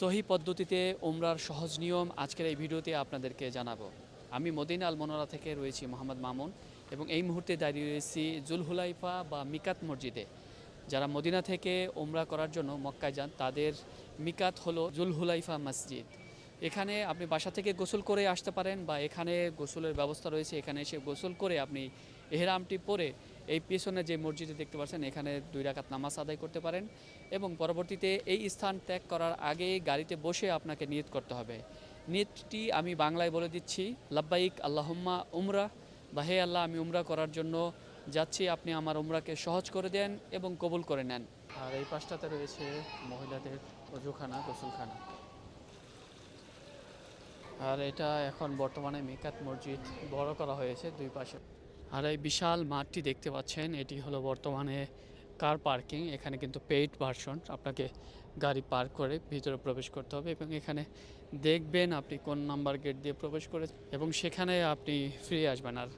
সহি পদ্ধতিতে ওমরার সহজ নিয়ম আজকের এই ভিডিওতে আপনাদেরকে জানাব। আমি মদিনা আল মনোরা থেকে রয়েছি মোহাম্মদ মামুন এবং এই মুহূর্তে দাঁড়িয়ে রয়েছি জুলহুলাইফা বা মিকাত মসজিদে। যারা মদিনা থেকে ওমরা করার জন্য মক্কায় যান, তাদের মিকাত হলো জুলহুলাইফা মসজিদ। এখানে আপনি বাসা থেকে গোসল করে আসতে পারেন বা এখানে গোসলের ব্যবস্থা রয়েছে। এখানে এসে গোসল করে আপনি এহরামটি পরে এই পিছনে যে মসজিদে দেখতে পাচ্ছেন, এখানে দুই রাকাত নামাজ আদায় করতে পারেন এবং পরবর্তীতে এই স্থান ত্যাগ করার আগে গাড়িতে বসে আপনাকে নিয়ত করতে হবে। নিয়তটি আমি বাংলায় বলে দিচ্ছি, লাব্বাইক আল্লাহম্মা উমরা, বা হে আল্লাহ আমি উমরা করার জন্য যাচ্ছি, আপনি আমার উমরাকে সহজ করে দেন এবং কবুল করে নেন। আর এই পাশটাতে রয়েছে মহিলাদের অজুখানা, গোসলখানা। আর এটা এখন বর্তমানে মিকাত মসজিদ বড় করা হয়েছে দুই পাশে। আর এই বিশাল মাঠটি দেখতে পাচ্ছেন, এটি হলো বর্তমানে কার পার্কিং এখানে কিন্তু পেইড ভার্সন আপনাকে গাড়ি পার্ক করে ভিতরে প্রবেশ করতে হবে এবং এখানে দেখবেন আপনি কোন নাম্বার গেট দিয়ে প্রবেশ করে এবং সেখানে আপনি ফ্রি আসবেন। আর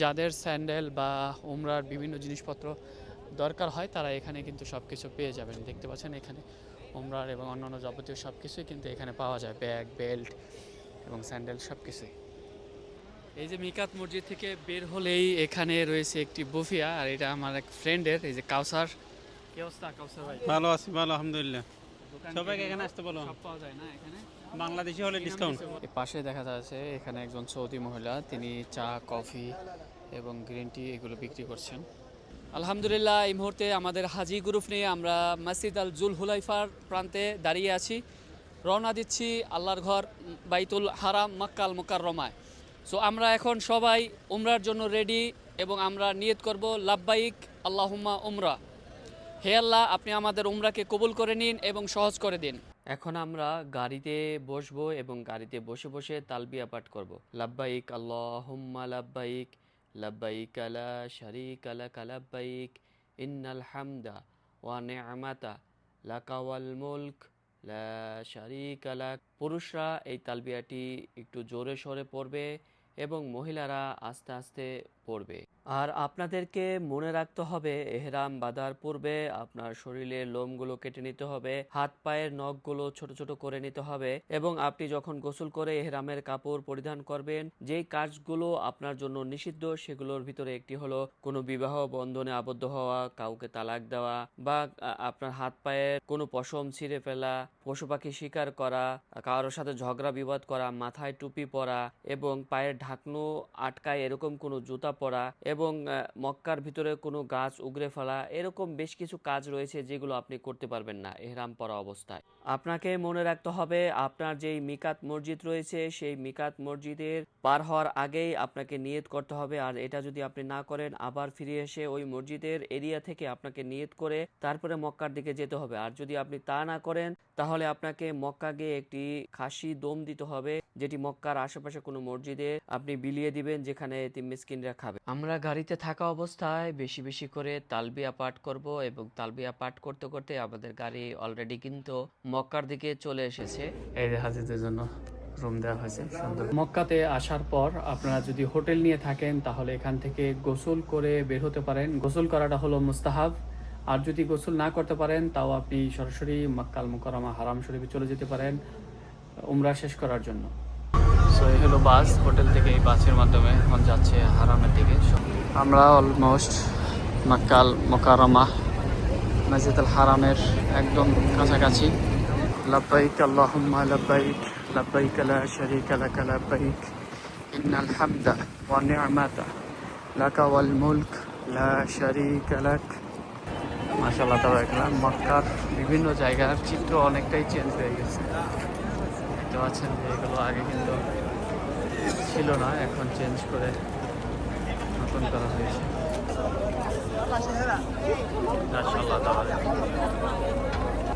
যাদের স্যান্ডেল বা উমরার বিভিন্ন জিনিসপত্র দরকার হয়, তারা এখানে কিন্তু সব কিছু পেয়ে যাবেন। দেখতে পাচ্ছেন এখানে উমরার এবং অন্যান্য যাবতীয় সব কিছুই কিন্তু এখানে পাওয়া যায়। ব্যাগ বেল্ট এবং স্যান্ডেল সব কিছুই এই যে মিকাত মসজিদ থেকে বের হলেই এখানে রয়েছে একটি বুফিয়া আর এটা আমার এক ফ্রেন্ডের এই যে কাউসার। কি অবস্থা কাউসার ভাই? ভালো আছি ভালো আলহামদুলিল্লাহ। সবাইকে এখানে আসতে বলো। সব পাওয়া যায় না এখানে? বাংলাদেশি হলে ডিসকাউন্ট এই পাশে দেখা যাচ্ছে এখানে একজন সৌদি মহিলা তিনি চা কফি এবং গ্রিন টি এগুলো বিক্রি করছেন। আলহামদুলিল্লাহ এই মুহূর্তে আমাদের হাজি গ্রুপ নিয়ে আমরা মসজিদ আল জুল হুলাইফার প্রান্তে দাঁড়িয়ে আছি। রওনা দিচ্ছি আল্লাহর ঘর বাইতুল হারাম মক্কাল মোকাররমায়। সো আমরা এখন সবাই উমরার জন্য রেডি এবং আমরা নিয়ত করব, লাব্বাইক, আল্লাহুম্মা উমরা। হে আল্লাহ, আপনি আমাদের উমরাকে কবুল করে নিন এবং সহজ করে দিন। এখন আমরা গাড়িতে বসবো এবং গাড়িতে বসে বসে তালবিয়া পাঠ করব। লাব্বাইক, আল্লাহুম্মা লাব্বাইক লাব্বাইক আলা শারিক আলাক লাব্বাইক, ইন্নাল হামদা ওয়া নি'মাতা লাকা ওয়াল মুলক, লা শারিকা পুরুষরা এই তালবিয়াটি একটু জোরে সরে পড়বে এবং মহিলারা আস্তে আস্তে পড়বে। আর আপনাদেরকে মনে রাখতে হবে, এহরাম বাঁধার পূর্বে আপনার শরীরের লোমগুলো কেটে নিতে হবে, হাত পায়ের নখগুলো ছোট ছোট করে নিতে হবে এবং আপনি যখন গোসল করে এহরামের কাপড় পরিধান করবেন, যেই কাজগুলো আপনার জন্য নিষিদ্ধ সেগুলোর ভিতরে একটি হলো কোনো বিবাহ বন্ধনে আবদ্ধ হওয়া, কাউকে তালাক দেওয়া বা আপনার হাত পায়ের কোনো পশম ছিঁড়ে ফেলা, পশু পাখি শিকার করা, কারোর সাথে ঝগড়া বিবাদ করা, মাথায় টুপি পরা এবং পায়ের ঢাকনো আটকায় এরকম কোনো জুতা পরা এবং মক্কার ভিতরে কোনো গাছ উগড়ে ফেলা, এরকম বেশ কিছু কাজ রয়েছে যেগুলো আপনি করতে পারবেন না এহরাম পরা অবস্থায়। আপনাকে মনে রাখতে হবে, আপনার যেই মিকাত মসজিদ রয়েছে, সেই মিকাত মসজিদের পার হওয়ার আগেই আপনাকে নিয়ত করতে হবে। আর এটা যদি আপনি না করেন, আবার ফিরে এসে ওই মসজিদের এরিয়া থেকে আপনাকে নিয়ত করে তারপরে মক্কার দিকে যেতে হবে। আর যদি আপনি তা না করেন তাহলে আপনাকে মক্কা গিয়ে একটি খাসি দম দিতে হবে যেটি মক্কার আশেপাশে কোনো মসজিদে আপনি বিলিয়ে দিবেন যেখানে এতিম মিসকিনরা খাবে। আমরা গাড়িতে থাকা অবস্থায় বেশি বেশি করে তালবিয়া পাঠ করব এবং তালবিয়া পাঠ করতে করতে আমাদের গাড়ি অলরেডি কিন্তু মক্কার দিকে চলে এসেছে। এই হাজিদের জন্য রুম দেওয়া হয়েছে সুন্দর। মক্কাতে আসার পর আপনারা যদি হোটেল নিয়ে থাকেন তাহলে এখান থেকে গোসল করে বের হতে পারেন। গোসল করাটা হলো মুস্তাহাব। আর যদি গোসল না করতে পারেন, তাও আপনি সরাসরি মক্কাল মুকরমা হারাম শরীফে চলে যেতে পারেন, উমরা শেষ করার জন্য। সো এই হলো বাস। হোটেল থেকে এই বাসের মাধ্যমে এখন যাচ্ছে হারামের দিকে। আমরা অলমোস্ট মক্কাল মোকারমা মসজিদ আল হারামের একদম কাছাকাছি। লাব্বাইক আল্লাহুম্মা, লাব্বাইক লাব্বাইক লা শারীকা লাক, লাব্বাইক। ইন্নাল হামদা লাকা ওয়াল মুলক, লা শারীকা লাক। মাশাআল্লাহ তাবারাকাল্লাহ মক্কার বিভিন্ন জায়গার চিত্র অনেকটাই চেঞ্জ হয়ে গেছে। দেখতে পাচ্ছেন যে এগুলো আগে কিন্তু ছিল না, এখন চেঞ্জ করে নতুন করা হয়েছে।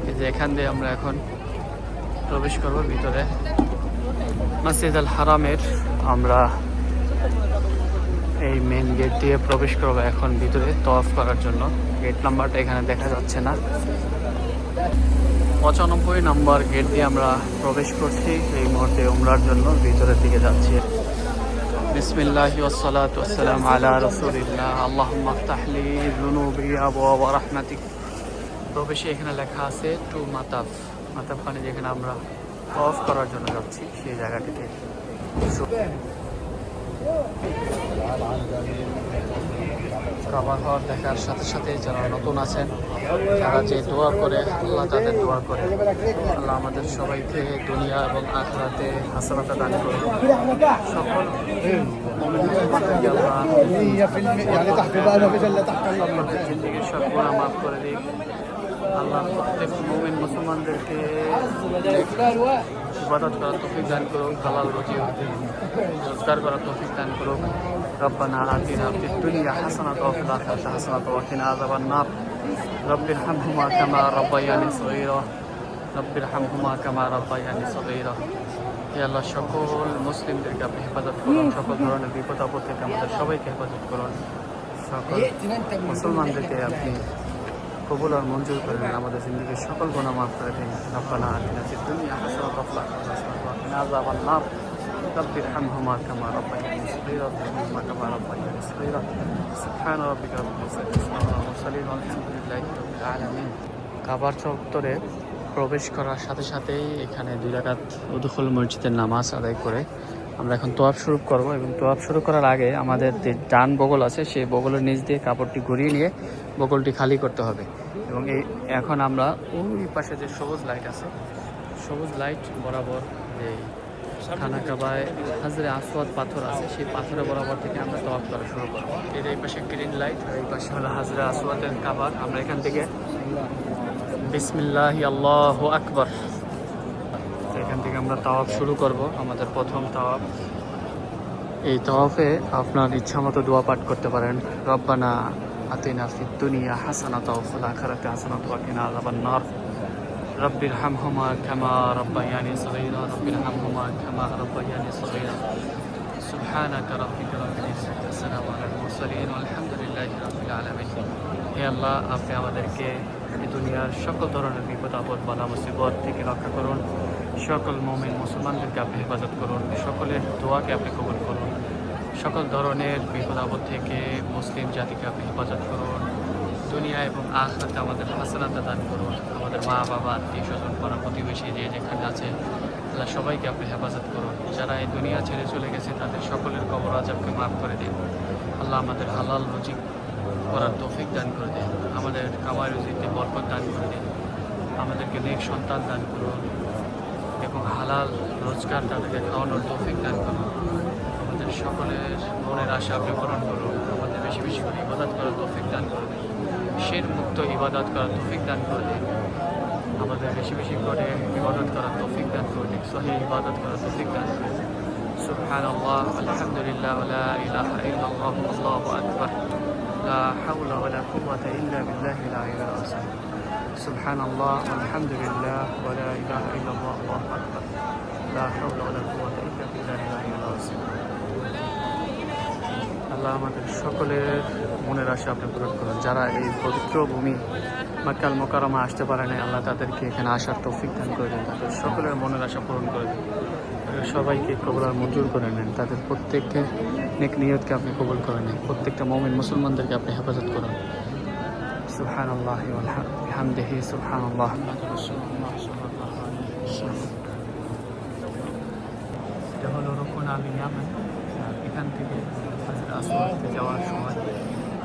এই যে এখান দিয়ে আমরা এখন প্রবেশ করব ভিতরে। মসজিদ আল হারামের আমরা এই মেন গেট দিয়ে প্রবেশ করব এখন ভিতরে তফ করার জন্য। গেট নাম্বারটা এখানে দেখা যাচ্ছে না। পঁচানব্বই নম্বর গেট দিয়ে আমরা প্রবেশ করছি। এই মুহূর্তে উমরার জন্য ভিতরের দিকে যাচ্ছি। বিসমিল্লাহ ওয়াসসালাত ওয়াসসালাম আলা প্রবেশে এখানে লেখা আছে, টু মাতাফ। মাথার পানি যেখানে আমরা অফ করার জন্য যাচ্ছি, সেই জায়গাটিতে। কাবার হওয়ার দেখার সাথে সাথে যারা নতুন আছেন তারা যে দোয়া করে, আল্লাহ তাদের দোয়া করে। আল্লাহ আমাদের সবাইকে দুনিয়া এবং আখরাতে হাসানাতে দান করে সকল জিন্দিগির সব গুণা মাফ করে দিক। আল্লাহ প্রত্যেক মোমিন মুসলমানদেরকে ইবাদত করার তফিক দান করুক, হালাল রুজি রোজগার করার তফিক দান করুক। ربنا آتنا في الدنيا حسنة وفي الآخرة حسنة وقنا عذاب النار رب ارحمهما كما ربياني صغيرا رب ارحمهما كما ربياني صغيرا হে আল্লাহ সকল মুসলিমদেরকে আপনি হেফাজত করুন সকল ধরনের বিপদ আপদ থেকে আমাদের সবাইকে হেফাজত করুন সকল মুসলমানদেরকে আপনি কবুল আর মঞ্জুর করে নেন আমাদের জিন্দগির সকল গুণা মাফ করে দিন রব্বানা আতিনা ফিদ দুনিয়া হাসানাতাও ওয়া ফিল আখিরাতি হাসানাতাও ওয়া কিনা আযাবান নার رب ارحمهما كما ربياني صغيرا ارحمهما كما ربياني صغيرا سبحان ربك رب العزة عما المرسلين والحمد لله رب العالمين কাবার চত্বরে প্রবেশ করার সাথে সাথেই এখানে দুই রাকাত উদুখুল মসজিদের নামাজ আদায় করে আমরা এখন তোয়াব শুরু করব এবং তোয়াব শুরু করার আগে আমাদের যে ডান বগল আছে সেই বগলের নিচ দিয়ে কাপড়টি ঘুরিয়ে নিয়ে বগলটি খালি করতে হবে এবং এই এখন আমরা ওই পাশে যে সবুজ লাইট আছে সবুজ লাইট বরাবর যে খানা কাবায় হাজরে আসওয়াদ পাথর আছে সেই পাথরের বরাবর থেকে আমরা তোয়াব করা শুরু করব। এর এই পাশে গ্রিন লাইট আর এই পাশে হলো হাজরে আসওয়াদের কাবার আমরা এখান থেকে বিসমিল্লাহ আল্লাহ আকবর। এখান থেকে আমরা তাওয়াব শুরু করব আমাদের প্রথম তাওয়াব এই তাওয়াফে আপনার ইচ্ছা মতো দোয়া পাঠ করতে পারেন। রব্বানা আতিনা ফিদ দুনিয়া হাসানাত ওয়া ফিল আখিরাতি হাসানাত ওয়া কিনা আযাবান নার। رب ارحمهما كما ربياني صغيرا رب ارحمهما كما ربياني صغيرا سبحانك ربك رب العزة والسلام على المرسلين والحمد لله رب العالمين হে আল্লাহ আপনি আমাদেরকে এই দুনিয়ার সকল ধরনের বিপদ আপদ বালা মুসিবত থেকে রক্ষা করুন সকল মমিন মুসলমানদেরকে আপনি হেফাজত করুন সকলের দোয়াকে আপনি কবুল করুন সকল ধরনের বিপদ আপদ থেকে মুসলিম জাতিকে আপনি হেফাজত করুন দুনিয়া এবং আখরাতে আমাদের হাসানাতে দান করুন। আমাদের মা, বাবা, আত্মীয় স্বজন, পাড়া প্রতিবেশী যে যেখানে আছে, আল্লাহ সবাইকে আপনি হেফাজত করুন। যারা এই দুনিয়া ছেড়ে চলে গেছে, তাদের সকলের কবর আজাবকে মাফ করে দিন। আল্লাহ আমাদের হালাল রুজি করার তৌফিক দান করে দিন। আমাদের কামাই রুজিতে বরকত দান করে দিন। আমাদেরকে নেক সন্তান দান করুন এবং হালাল রোজগার তাদেরকে খাওয়ানোর তৌফিক দান করুন। আমাদের সকলের মনের আশা আপনি পূরণ করুন। আমাদের বেশি বেশি করে ইবাদত করার তৌফিক শির মুক্ত ইবাদত করার তৌফিক দান করে দিন আমাদের বেশি বেশি করে ইবাদত করার তৌফিক দান করে দিন সহি ইবাদত করার তৌফিক দান করে سبحان الله الحمد لله ولا إله إلا الله الله أكبر لا حول ولا قوة إلا بالله لا العلي العظيم سبحان الله الحمد لله ولا إله إلا الله الله أكبر لا حول ولا قوة إلا بالله لا إله إلا الله আল্লাহ আমাদের সকলের মনের আশা আপনি পূরণ করুন। যারা এই পবিত্র ভূমি মাক্কাল মোকারমা আসতে পারে না আল্লাহ তাদেরকে এখানে আসার তৌফিক দান করে দেন, তাদের সকলের মনের আশা পূরণ করে দেন। সবাইকে কবুলার মঞ্জুর করে নেন। তাদের প্রত্যেককে নেক নিয়তকে আপনি কবুল করে নেন। প্রত্যেকটা মমিন মুসলমানদেরকে আপনি হেফাজত করুন। সুবহান আল্লাহ হামদেহি সুবহান আল্লাহ এটা হলো রকুন আলী ইয়ামেন। এখান থেকে হাজরা আসওয়াদে যাওয়ার সময়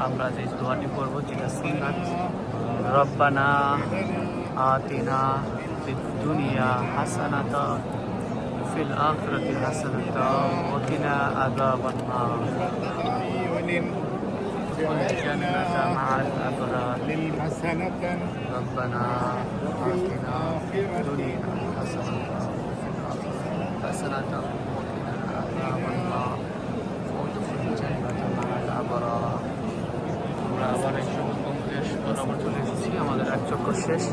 আমরা যে দোয়াটি করবো যেটা সুন্নাত রব্বানা আতিনা ফিদ দুনিয়া হাসানাতা ফিল আখিরাতি হাসানাতা ওয়া কিনা আযাবান নার والجنة مع الأبرار حسنة ربنا آتنا في الدنيا حسنة وفي الآخرة حسنة وقنا عذاب النار আমরা আবার এসেছি আমাদের এক শেষ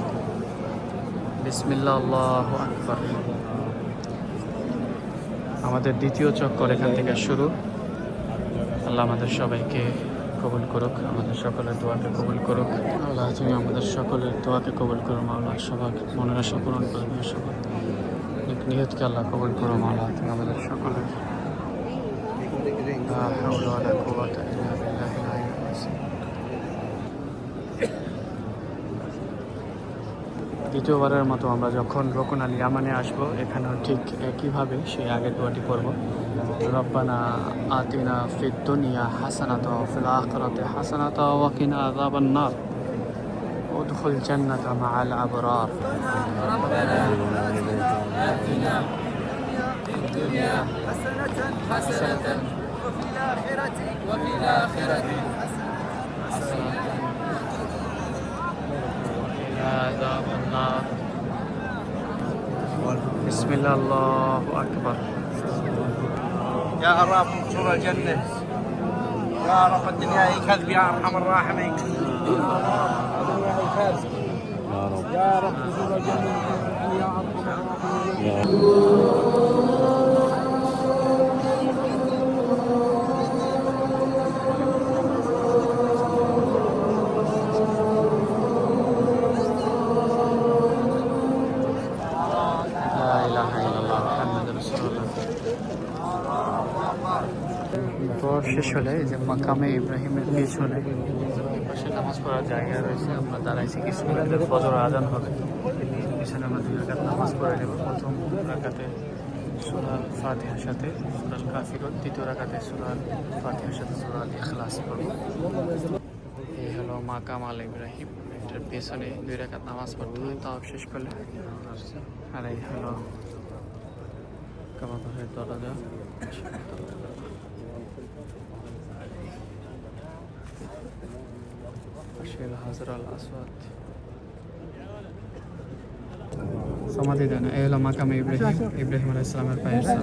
আমাদের দ্বিতীয় চক্কর এখান থেকে শুরু। আল্লাহ আমাদের সবাইকে কবুল করুক, আমাদের সকলের দোয়াকে কবুল করুক। আল্লাহ তুমি আমাদের সকলের দোয়াকে কবুল করো মাওলা সবার মনের আশা পূরণ করে দিও সবার এক নিয়তকে আল্লাহ কবুল করো মাওলা তুমি আমাদের সকলের দ্বিতীয়বারের মতো আমরা যখন রোকন আলী আমানে আসব, এখানেও ঠিক একইভাবে সেই আগের দোয়াটি করব। রব্বানা আতিনা ফিদ্দুনিয়া হাসানাত ফিল হাসানাত ওয়াকিনা আযাবান নার। উদখুল জান্নাতা আবরার। রব্বানা আতিনা وفي الآخرة حسنة وقنا عذاب النار. بسم الله الله أكبر. يا رب انصر الجنة. يا رب الدنيا كذب يا أرحم الراحمين. يا رب انصر الجنة. يا أرحم الراحمين لا শেষ হলে যে মাকামে ইব্রাহিমের পিছনে পাশে নামাজ পড়ার জায়গা রয়েছে, আমরা দাঁড়াইছি, কিছু ফজর আজান হবে। পিছনে আমরা দুই রাকাত নামাজ পড়ে নেব। প্রথম রাকাতে সুরাল ফাতিহার সাথে সুরাল কাফিরত দ্বিতীয় রাকাতে সুরাল ফাতিহার সাথে সুরাল ইখলাস পড়ব। এই হলো মাকাম আল ইব্রাহিম। এটার পেছনে দুই রাকাত নামাজ পড়তে হয় তাও শেষ করলে আর এই হলো কামাঘরের দরজা। পাশে হাজর আল আসওয়াদ সমাধি দেন এই হলো মাকামে ইব্রাহিম ইব্রাহিম আলাইহিস সালামের পায়ের ছাপ।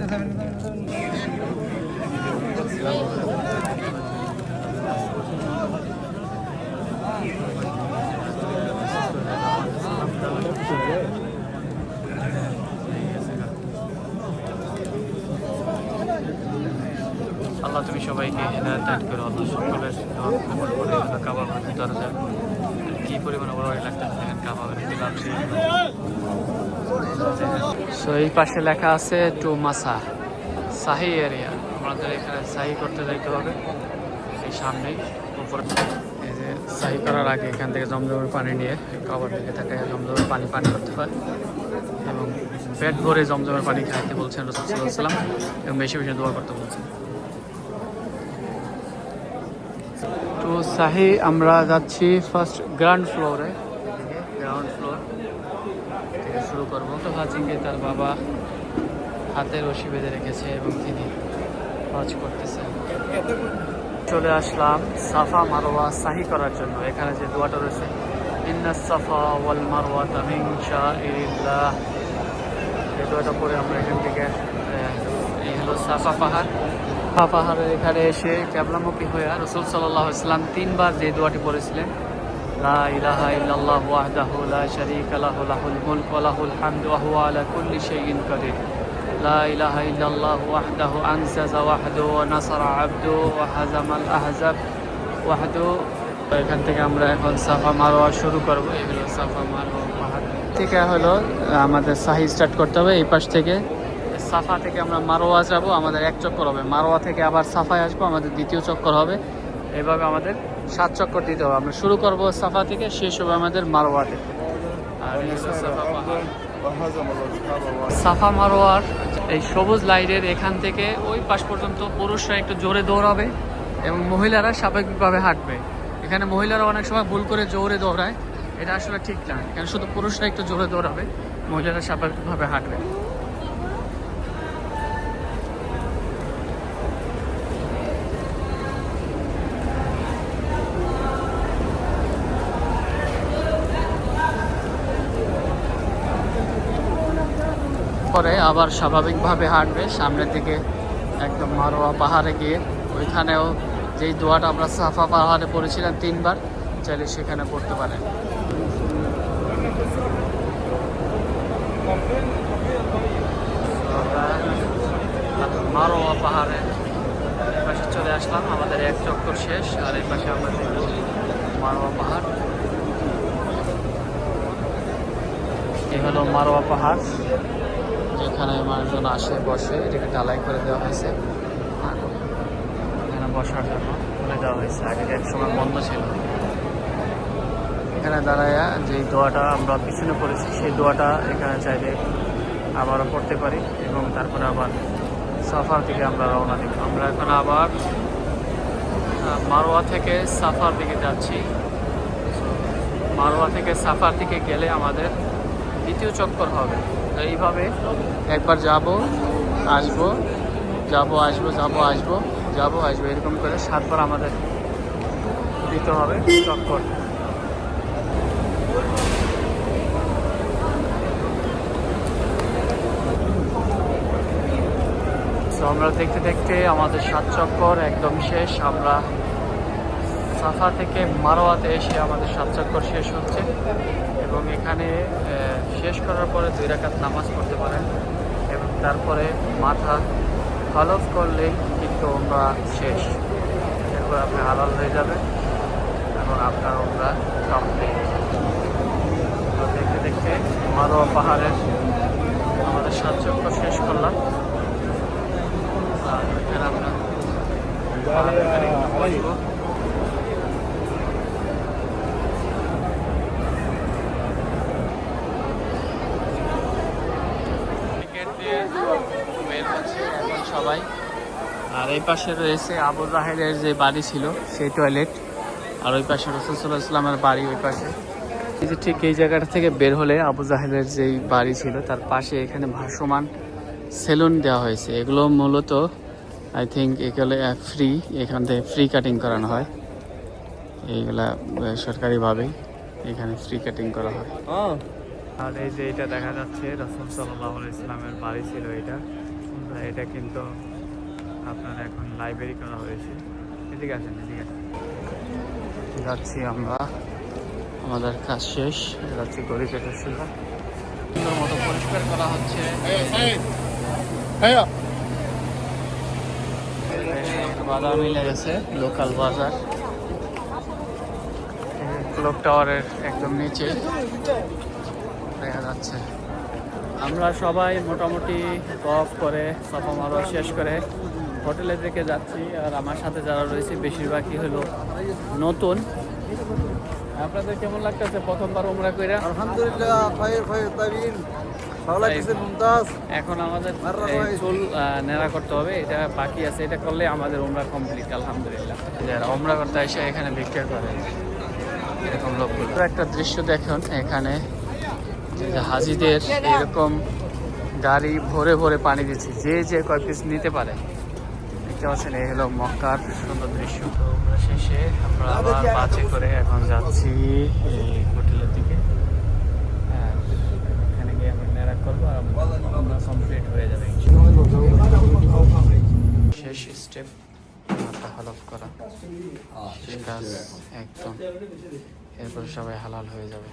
আল্লাহ তুমি সবাইকে হেদায়ত করো আল্লাহ সকলের করে আল্লাহ কাবা ঘরের দরজা কি পরিমাণ বাড়ি লাগতেছে দেখেন কাবা ঘরে দিলাম সো এই পাশে লেখা আছে টু মাসা সাহি এরিয়া আমাদের এখানে সাহি করতে যাইতে হবে, এই সামনেই, উপরে। এই যে সাহি করার আগে এখান থেকে জমজমের পানি নিয়ে কাবার দিকে থাকা জমজমের পানি পান করতে হয়। এবং পেট ভরে জমজমের পানি খাইতে বলছেন রসুলাম এবং বেশি বেশি দোয়া করতে বলছেন। সাহি, আমরা যাচ্ছি ফার্স্ট গ্রাউন্ড ফ্লোরে গ্রাউন্ড ফ্লোর থেকে শুরু করব। তো হাজিকে তার বাবা হাতে রশি বেঁধে রেখেছে এবং তিনি হজ করতেছেন চলে আসলাম সাফা মারোয়া সাহি করার জন্য। এখানে যে দোয়াটা রয়েছে, ইন্না সাফা ওয়াল মারওয়া তামিন শাহ এই দোয়াটা পরে আমরা এখান থেকে এই হলো সাফা পাহাড়। সাফা পাহাড়ের এখানে এসে ক্যাবলামুখী হয়ে রসুল সাল্লাহ ইসলাম তিনবার যে দোয়াটি পড়েছিলেন, লা লা লাহুল আলা লা এখান থেকে আমরা এখন সাফা মারোয়া শুরু করব। এগুলো সাফা মারোয়া পাহাড়। থেকে হলো আমাদের সাহি স্টার্ট করতে হবে, এই পাশ থেকে। সাফা থেকে আমরা মারোয়া যাব, আমাদের এক চক্কর হবে। মারোয়া থেকে আবার সাফায় আসব, আমাদের দ্বিতীয় চক্কর হবে। এভাবে আমাদের সাত চক্কর দিতে হবে। আমরা শুরু করব সাফা থেকে, শেষ হবে আমাদের মারোয়া থেকে। আর সাফা মারোয়ার এই সবুজ লাইটের এখান থেকে ওই পাশ পর্যন্ত পুরুষরা একটু জোরে দৌড়াবে এবং মহিলারা স্বাভাবিকভাবে হাঁটবে। এখানে মহিলারা অনেক সময় ভুল করে জোরে দৌড়ায়। এটা আসলে ঠিক না। এখানে শুধু পুরুষরা একটু জোরে দৌড়াবে, মহিলারা স্বাভাবিকভাবে হাঁটবে। পরে আবার স্বাভাবিকভাবে হাঁটবে, সামনের দিকে একদম মারোয়া পাহাড়ে গিয়ে। ওইখানেও যেই দোয়াটা আমরা সাফা পাহাড়ে পড়েছিলাম তিনবার, চাইলে সেখানে পড়তে পারেন। মারোয়া পাহাড়ে পাশে চলে আসলাম, আমাদের এক চক্কর শেষ, আর এই পাশে আমরা মারোয়া পাহাড়। এই হলো মারোয়া পাহাড়। যেখানে মানুষজন আসে, বসে, এটাকে ঢালাই করে দেওয়া হয়েছে। এখানে বসার জন্য খুলে দেওয়া হয়েছে। আগে এক সময় বন্ধ ছিল। এখানে দাঁড়ায় যে দোয়াটা আমরা পিছনে পড়েছি, সেই দোয়াটা এখানে চাইলে আবারও পড়তে পারি এবং তারপরে আবার সাফার দিকে আমরা রওনা দিব। আমরা এখন আবার মারোয়া থেকে সাফার দিকে যাচ্ছি। মারোয়া থেকে সাফার দিকে গেলে আমাদের দ্বিতীয় চক্কর হবে। এইভাবে একবার যাব, আসব, যাব, আসব যাব আসব যাব, আসব, এরকম করে সাতবার আমাদের দিতে হবে, চক্কর। আমরা দেখতে দেখতে আমাদের সাত চক্কর একদম শেষ, আমরা সাফা থেকে মারোয়াতে এসে আমাদের সাত চক্কর শেষ হচ্ছে। এবং এখানে শেষ করার পরে দুই রাকাত নামাজ পড়তে পারেন এবং তারপরে মাথা হলফ করলেই কিন্তু আমরা শেষ। এরপর আপনি হালাল হয়ে যাবেন এবং আপনার আমরা কমপ্লিট দেখতে দেখতে মারোয়া পাহাড়ের আমাদের সাত চক্কর শেষ করলাম। আর এখানে আমরা পাহাড়ের গাড়ি বসবো। টিকিট দিয়ে বের হচ্ছে এখন সবাই। আর এই পাশে রয়েছে আবু জাহেদের যে বাড়ি ছিল সেই টয়লেট আর ওই পাশে রসুল্লাহ ইসলামের বাড়ি ওই পাশে। এই যে ঠিক এই জায়গাটা থেকে বের হলে আবু জাহেদের যেই বাড়ি ছিল তার পাশে এখানে ভাসমান সেলুন দেওয়া হয়েছে। এগুলো মূলত আই থিঙ্ক এগুলো ফ্রি এখান থেকে ফ্রি কাটিং করানো হয়। এইগুলা সরকারিভাবেই এখানে ফ্রি কাটিং করা হয়। আর এই যে এটা দেখা যাচ্ছে রসুল সাল্লাহ ইসলামের বাড়ি ছিল এটা। আর এটা কিন্তু আপনার এখন লাইব্রেরি করা হয়েছে। এদিকে আসেন এদিকে আসেন। যাচ্ছি আমরা। আমাদের কাজ শেষ। যাচ্ছি গড়ি কেটেছিল সুন্দর মতো পরিষ্কার করা হচ্ছে। বাজার মিলে গেছে লোকাল বাজার। ক্লক টাওয়ারের একদম নিচে। দেখা যাচ্ছে। আমরা সবাই মোটামুটি অফ করে সফা মারো শেষ করে হোটেলের দিকে যাচ্ছি আর আমার সাথে যারা রয়েছে বেশিরভাগই হলো নতুন। আপনাদের কেমন লাগতেছে প্রথমবার উমরা কইরা? আলহামদুলিল্লাহ খায়ের খায়ের তাবিন ভালো লাগতেছে মুমতাজ। এখন আমাদের। চুল নেড়া করতে হবে এটা বাকি আছে এটা করলে আমাদের ওমরা কমপ্লিট আলহামদুলিল্লাহ। যারা উমরা করতে এসে এখানে ভিক্ষা করে। এরকম লোকগুলো। একটা দৃশ্য দেখুন এখানে হাজিদের এরকম গাড়ি ভরে ভরে পানি দিচ্ছে যে যে কয় পিস নিতে পারে। দেখতে পাচ্ছেন এই হলো মক্কার সুন্দর দৃশ্য। তো শেষে আমরা আবার বাসে করে এখন যাচ্ছি হোটেলের দিকে। হ্যাঁ, এখানে গিয়ে আমরা নেড়া করব আর আমরা কমপ্লিট হয়ে যাবে শেষ স্টেপ হলফ করা। একদম। এরপর সবাই হালাল হয়ে যাবে।